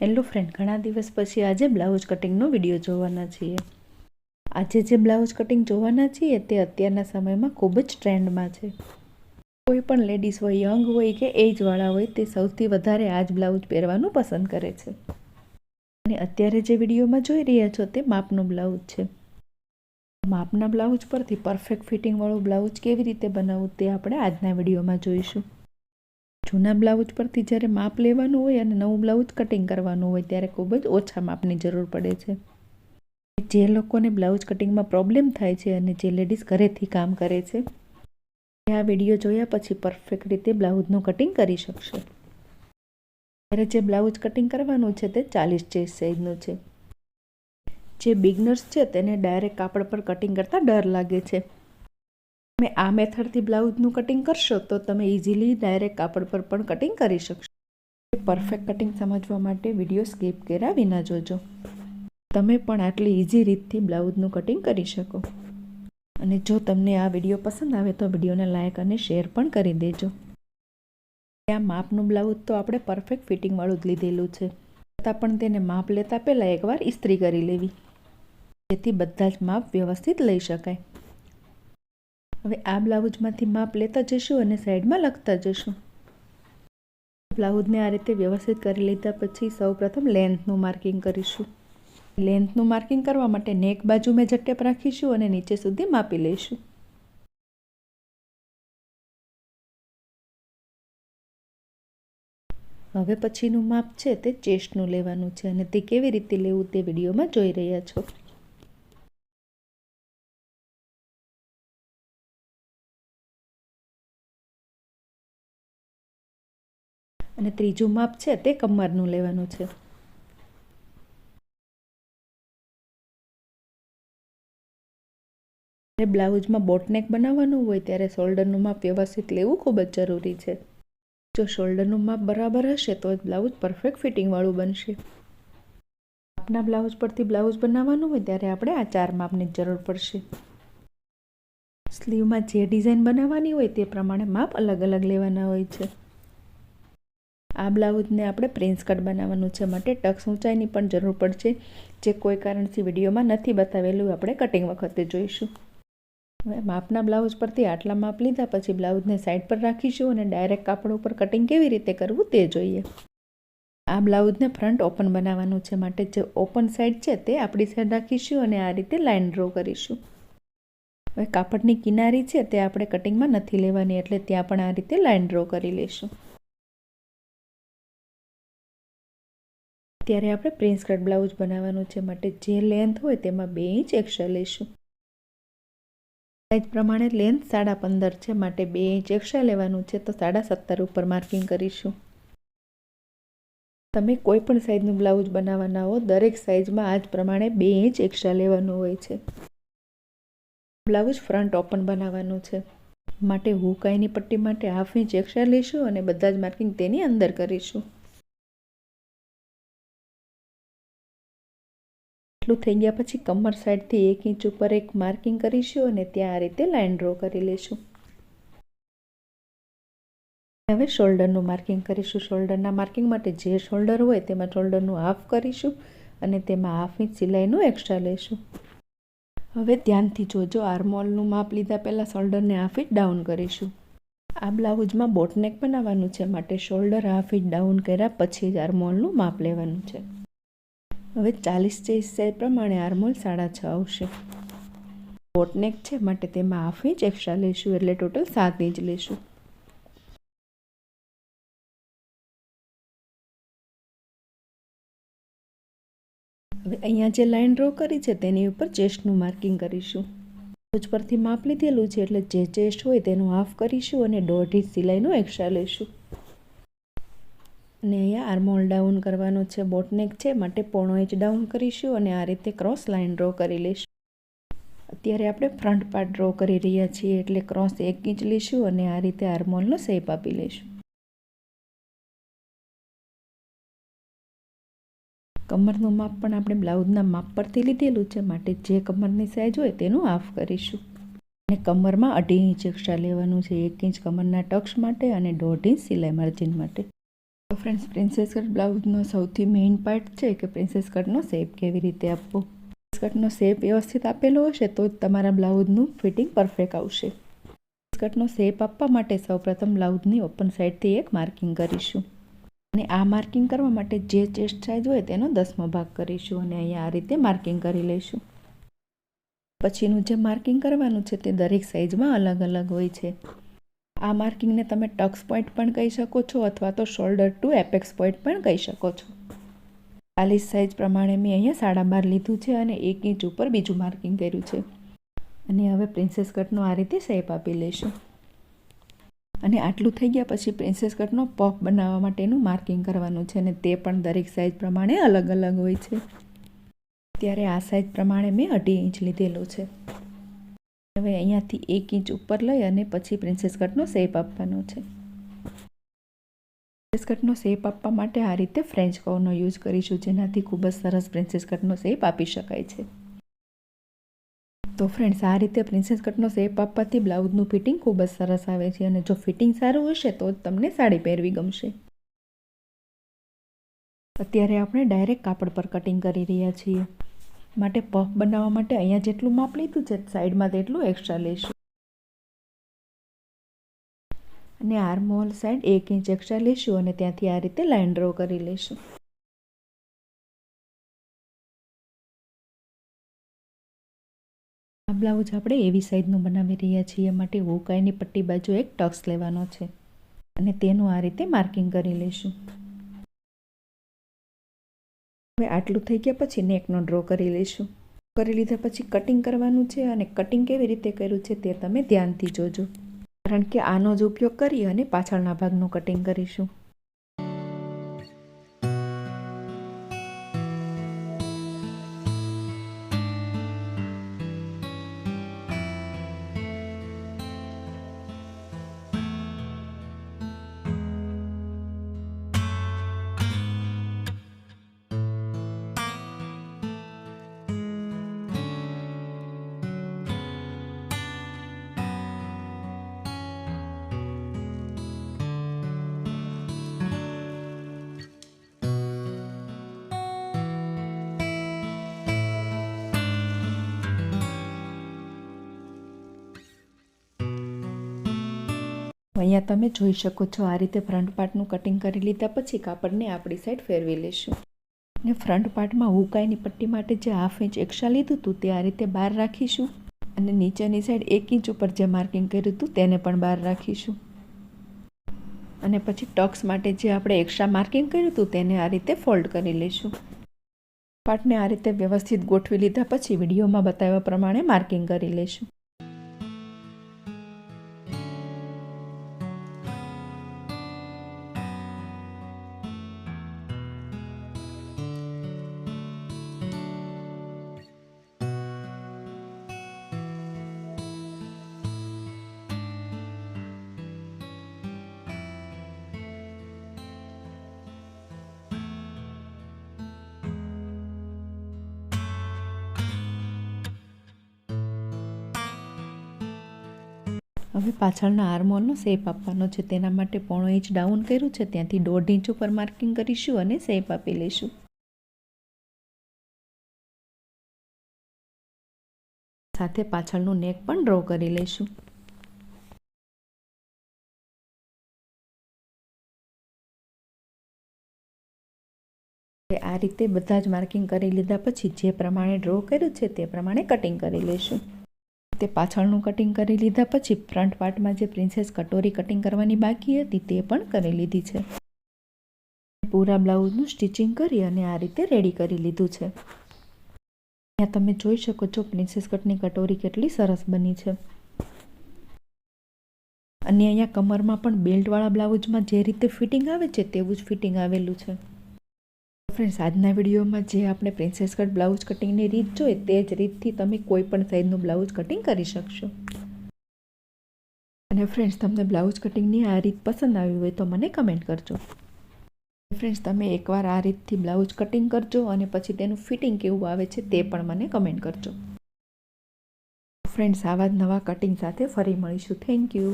Hello friend ઘણા દિવસ પછી આજે બ્લાઉઝ કટિંગનો વીડિયો જોવાના છીએ. આજે જે બ્લાઉઝ કટિંગ જોવાના છીએ તે અત્યારના સમયમાં ખૂબ જ ટ્રેન્ડમાં છે. કોઈ પણ લેડીઝ હોય યંગ હોય કે એજવાળા હોય, તે સૌથી વધારે આ જ બ્લાઉઝ પહેરવાનું પસંદ કરે છે. અને અત્યારે જે વિડીયોમાં જોઈ રહ્યા છો તે માપનું બ્લાઉઝ છે. માપના બ્લાઉઝ પરથી પરફેક્ટ ફિટિંગવાળું બ્લાઉઝ કેવી રીતે બનાવવું તે આપણે આજના વિડીયોમાં જોઈશું. જૂના બ્લાઉઝ પરથી જ્યારે માપ લેવાનું હોય અને નવું બ્લાઉઝ કટિંગ કરવાનું હોય ત્યારે ખૂબ જ ઓછા માપની જરૂર પડે છે. જે લોકોને બ્લાઉઝ કટિંગમાં પ્રોબ્લેમ થાય છે અને જે લેડીઝ ઘરેથી કામ કરે છે આ વીડિયો જોયા પછી પરફેક્ટ રીતે બ્લાઉઝનું કટિંગ કરી શકશે. ત્યારે જે બ્લાઉઝ કટિંગ કરવાનું છે તે ચાલીસ ચેસ સાઇઝનું છે. જે બિગનર્સ છે તેને ડાયરેક્ટ કાપડ પર કટિંગ કરતાં ડર લાગે છે. તમે આ મેથડથી બ્લાઉઝનું કટિંગ કરશો તો તમે ઇઝીલી ડાયરેક્ટ કાપડ પર પણ કટિંગ કરી શકશો. પરફેક્ટ કટિંગ સમજવા માટે વીડિયો સ્કીપ કર્યા વિના જોજો. તમે પણ આટલી ઇઝી રીતથી બ્લાઉઝનું કટિંગ કરી શકો. અને જો તમને આ વીડિયો પસંદ આવે તો વિડીયોને લાઇક અને શેર પણ કરી દેજો. આ માપનું બ્લાઉઝ તો આપણે પરફેક્ટ ફિટિંગવાળું જ લીધેલું છે. છતાં પણ તેને માપ લેતા પહેલાં એકવાર ઇસ્ત્રી કરી લેવી. જેથી બધા જ માપ વ્યવસ્થિત લઈ શકાય. હવે આ બ્લાઉઝમાંથી માપ લેતા જઈશું અને સાઈડમાં લખતા જઈશું બ્લાઉઝને આ રીતે વ્યવસ્થિત કરી લીધા પછી સૌપ્રથમ લેન્થનું માર્કિંગ કરીશું. લેન્થનું માર્કિંગ કરવા માટે નેક બાજુ મેં ઝટેપ રાખીશું અને નીચે સુધી માપી લઈશું. હવે પછીનું માપ છે તે ચેસ્ટનું લેવાનું છે અને તે કેવી રીતે લેવું તે વિડીયોમાં જોઈ રહ્યા છો. અને ત્રીજું માપ છે તે કમરનું લેવાનું છે. બ્લાઉઝમાં બોટનેક બનાવવાનું હોય ત્યારે શોલ્ડરનું માપ વ્યવસ્થિત લેવું ખૂબ જ જરૂરી છે. જો શોલ્ડરનું માપ બરાબર હશે તો બ્લાઉઝ પરફેક્ટ ફિટિંગવાળું બનશે. આપના બ્લાઉઝ પરથી બ્લાઉઝ બનાવવાનું હોય ત્યારે આપણે આ ચાર માપની જરૂર પડશે. સ્લીવમાં જે ડિઝાઇન બનાવવાની હોય તે પ્રમાણે માપ અલગ અલગ લેવાના હોય છે. આ બ્લાઉઝને આપણે પ્રિન્સ કટ બનાવવાનું છે માટે ટક્સ ઊંચાઈની પણ જરૂર પડશે, જે કોઈ કારણથી વિડીયોમાં નથી બતાવેલું. આપણે કટિંગ વખતે જોઈશું. હવે માપના બ્લાઉઝ પરથી આટલા માપ લીધા, પછી બ્લાઉઝને સાઈડ પર રાખીશું અને ડાયરેક્ટ કાપડ ઉપર કટિંગ કેવી રીતે કરવું તે જોઈએ. આ બ્લાઉઝને ફ્રન્ટ ઓપન બનાવવાનું છે માટે જે ઓપન સાઈડ છે તે આપણી સાઈડ રાખીશું અને આ રીતે લાઇન ડ્રો કરીશું. હવે કાપડની કિનારી છે તે આપણે કટિંગમાં નથી લેવાની, એટલે ત્યાં પણ આ રીતે લાઇન ડ્રો કરી લઈશું. ત્યારે આપણે પ્રિન્સ કટ બ્લાઉઝ બનાવવાનું છે માટે જે લેન્થ હોય તેમાં બે ઇંચ એક્સ્ટ્રા લઈશું. સાઈઝ પ્રમાણે લેન્થ સાડા પંદર છે માટે બે ઇંચ એક્સ્ટ્રા લેવાનું છે તો સાડા સત્તર ઉપર માર્કિંગ કરીશું. તમે કોઈ પણ સાઇઝનું બ્લાઉઝ બનાવવાના હો, દરેક સાઇઝમાં આ જ પ્રમાણે બે ઇંચ એક્સ્ટ્રા લેવાનું હોય છે. બ્લાઉઝ ફ્રન્ટ ઓપન બનાવવાનું છે માટે હુકાઈની પટ્ટી માટે હાફ ઇંચ એક્સ્ટ્રા લઈશું અને બધા જ માર્કિંગ તેની અંદર કરીશું. એટલું થઈ ગયા પછી કમર સાઈડથી એક ઇંચ ઉપર એક માર્કિંગ કરીશું અને ત્યાં આ રીતે લાઇન ડ્રો કરી લઈશું હવે શોલ્ડરનું માર્કિંગ કરીશું. શોલ્ડરના માર્કિંગ માટે જે શોલ્ડર હોય તેમાં શોલ્ડરનું હાફ કરીશું અને તેમાં હાફ ઇંચ સિલાઈનું એક્સ્ટ્રા લઈશું. હવે ધ્યાનથી જોજો આર્મોલનું માપ લીધા પહેલાં શોલ્ડરને હાફ ઇંચ ડાઉન કરીશું. આ બ્લાઉઝમાં બોટનેક બનાવવાનું છે, માટે શોલ્ડર હાફ ઇંચ ડાઉન કર્યા પછી જ આર્મોલનું માપ લેવાનું છે. હવે ચાલીસ ચેસ સાઈઝ પ્રમાણે આર્મોલ સાડા છ આવશે. બોટનેક છે, માટે તેમાં હાફ ઇંચ એક્સ્ટ્રા લઈશું એટલે ટોટલ સાત ઇંચ લઈશું હવે અહીંયા જે લાઇન ડ્રો કરી છે, તેની ઉપર ચેસ્ટનું માર્કિંગ કરીશું. ટોચ પરથી માપ લીધેલું છે, એટલે જે ચેસ્ટ હોય તેનું હાફ કરીશું અને દોઢ ઇંચ સિલાઈનું એક્સ્ટ્રા લઈશું અને અહીંયા આર્મોલ ડાઉન કરવાનો છે, બોટનેક છે, માટે પોણો ઇંચ ડાઉન કરીશું અને આ રીતે ક્રોસ લાઇન ડ્રો કરી લઈશું. અત્યારે આપણે ફ્રન્ટ પાર્ટ ડ્રો કરી રહ્યા છીએ એટલે ક્રોસ એક ઇંચ લઈશું અને આ રીતે આર્મોલનો શેપ આપી લઈશું. કમરનું માપ પણ આપણે બ્લાઉઝના માપ પરથી લીધેલું છે, માટે જે કમરની સાઇઝ હોય તેનું હાફ કરીશું. અને કમરમાં અઢી ઇંચ એક્સ્ટ્રા લેવાનું છે, એક ઇંચ કમરના ટક્સ માટે અને દોઢ ઇંચ સિલાઈ માર્જિન માટે. તો ફ્રેન્ડ્સ પ્રિન્સેસ કટ બ્લાઉઝનો સૌથી મેઇન પાર્ટ છે કે પ્રિન્સેસ કટનો શેપ કેવી રીતે આપવો? કટનો શેપ વ્યવસ્થિત આપેલો હશે તો જ તમારા બ્લાઉઝનું ફિટિંગ પરફેક્ટ આવશે. કટનો શેપ આપવા માટે સૌપ્રથમ બ્લાઉઝની ઓપન સાઈડથી એક માર્કિંગ કરીશું. અને આ માર્કિંગ કરવા માટે જે ચેસ્ટ સાઇઝ હોય તેનો દસમો ભાગ કરીશું અને અહીંયા આ રીતે માર્કિંગ કરી લઈશું. પછીનું જે માર્કિંગ કરવાનું છે તે દરેક સાઇઝમાં અલગ અલગ હોય છે. આ માર્કિંગને તમે ટક્સ પોઈન્ટ પણ કહી શકો છો અથવા તો શોલ્ડર ટુ એપેક્સ પોઈન્ટ પણ કહી શકો છો. ચાલીસ સાઇઝ પ્રમાણે મેં અહીંયા સાડા બાર લીધું છે અને એક ઇંચ ઉપર બીજું માર્કિંગ કર્યું છે. અને હવે પ્રિન્સેસ કટનો આ રીતે શેપ આપી લઈશું. અને આટલું થઈ ગયા પછી પ્રિન્સેસ કટનો પફ બનાવવા માટેનું માર્કિંગ કરવાનું છે અને તે પણ દરેક સાઇઝ પ્રમાણે અલગ અલગ હોય છે. ત્યારે આ સાઇઝ પ્રમાણે મેં અઢી ઇંચ લીધેલો છે. હવે અહીંયાથી એક ઇંચ ઉપર લઈ અને પછી પ્રિન્સેસ કટનો શેપ આપવાનો છે. પ્રિન્સેસ કટનો શેપ આપવા માટે આ રીતે ફ્રેન્ચ કવનો યુઝ કરીશું, જેનાથી ખૂબ જ સરસ પ્રિન્સેસ કટનો શેપ આપી શકાય છે. તો ફ્રેન્ડ્સ આ રીતે પ્રિન્સેસ કટનો શેપ આપવાથી બ્લાઉઝનું ફિટિંગ ખૂબ જ સરસ આવે છે અને જો ફિટિંગ સારું હશે તો જ તમને સાડી પહેરવી ગમશે. અત્યારે આપણે ડાયરેક્ટ કાપડ પર કટિંગ કરી રહ્યા છીએ. માટે પફ બનાવવા માટે અહીંયા જેટલું માપ લીધું છે, સાઈડમાં તેટલું એક્સ્ટ્રા લઈશું અને આર્મહોલ સાઈડ એક ઇંચ એક્સ્ટ્રા લઈશું અને ત્યાંથી આ રીતે લાઇન ડ્રો કરી લઈશું આ બ્લાઉઝ આપણે એવી સાઈઝનું બનાવી રહ્યા છીએ માટે હુકાઈની પટ્ટી બાજુ એક ટક્સ લેવાનો છે. અને તેનું આ રીતે માર્કિંગ કરી લઈશું હવે આટલું થઈ ગયા પછી નેકનો ડ્રો કરી લઈશું. કરી લીધા પછી કટિંગ કરવાનું છે અને કટિંગ કેવી રીતે કર્યું છે તે તમે ધ્યાનથી જોજો. કારણ કે આનો જ ઉપયોગ કરી અને પાછળના ભાગનું કટિંગ કરીશું. અહીંયા તમે જોઈ શકો છો આ રીતે ફ્રન્ટ પાર્ટનું કટિંગ કરી લીધા પછી કાપડને આપણી સાઈડ ફેરવી લઈશું અને ફ્રન્ટ પાર્ટમાં હુકાઈની પટ્ટી માટે જે હાફ ઇંચ એક્સ્ટ્રા લીધું હતું તે આ રીતે બહાર રાખીશું. અને નીચેની સાઈડ એક ઇંચ ઉપર જે માર્કિંગ કર્યું હતું તેને પણ બહાર રાખીશું. અને પછી ટક્સ માટે જે આપણે એક્સ્ટ્રા માર્કિંગ કર્યું હતું તેને આ રીતે ફોલ્ડ કરી લઈશું પાર્ટને આ રીતે વ્યવસ્થિત ગોઠવી લીધા પછી વિડીયોમાં બતાવ્યા પ્રમાણે માર્કિંગ કરી લઈશું હવે પાછળના આર્મહોલનો શેપ આપવાનો છે. તેના માટે પોણો ઇંચ ડાઉન કર્યું છે. ત્યાંથી દોઢ ઇંચ ઉપર માર્કિંગ કરીશું અને શેપ આપી લઈશું. સાથે પાછળનું નેક પણ ડ્રો કરી લઈશું. આ રીતે બધા જ માર્કિંગ કરી લીધા પછી જે પ્રમાણે ડ્રો કર્યું છે તે પ્રમાણે કટિંગ કરી લઈશું. તે પાછળનું કટિંગ કરી લીધા પછી ફ્રન્ટ પાર્ટમાં જે પ્રિન્સેસ કટોરી કટિંગ કરવાની બાકી હતી તે પણ કરી લીધી છે. પૂરા બ્લાઉઝનું સ્ટિચિંગ કરી અને આ રીતે રેડી કરી લીધું છે. અહીંયા તમે જોઈ શકો છો પ્રિન્સેસ કટની કટોરી કેટલી સરસ બની છે. અને અહીંયા કમરમાં પણ બેલ્ટવાળા બ્લાઉઝમાં જે રીતે ફિટિંગ આવે છે તેવું જ ફિટિંગ આવેલું છે. ફ્રેન્ડ્સ આજના વિડીયોમાં જે આપણે પ્રિન્સેસ કટ બ્લાઉઝ કટિંગની રીત જોઈએ તે જ રીતથી તમે કોઈ પણ સાઈઝનું બ્લાઉઝ કટિંગ કરી શકશો. અને ફ્રેન્ડ્સ તમને બ્લાઉઝ કટિંગની આ રીત પસંદ આવી હોય તો મને કમેન્ટ કરજો. ફ્રેન્ડ્સ તમે એકવાર આ રીતથી બ્લાઉઝ કટિંગ કરજો અને પછી તેનું ફિટિંગ કેવું આવે છે તે પણ મને કમેન્ટ કરજો. ફ્રેન્ડ્સ આવા જ નવા કટિંગ સાથે ફરી મળીશું. Thank you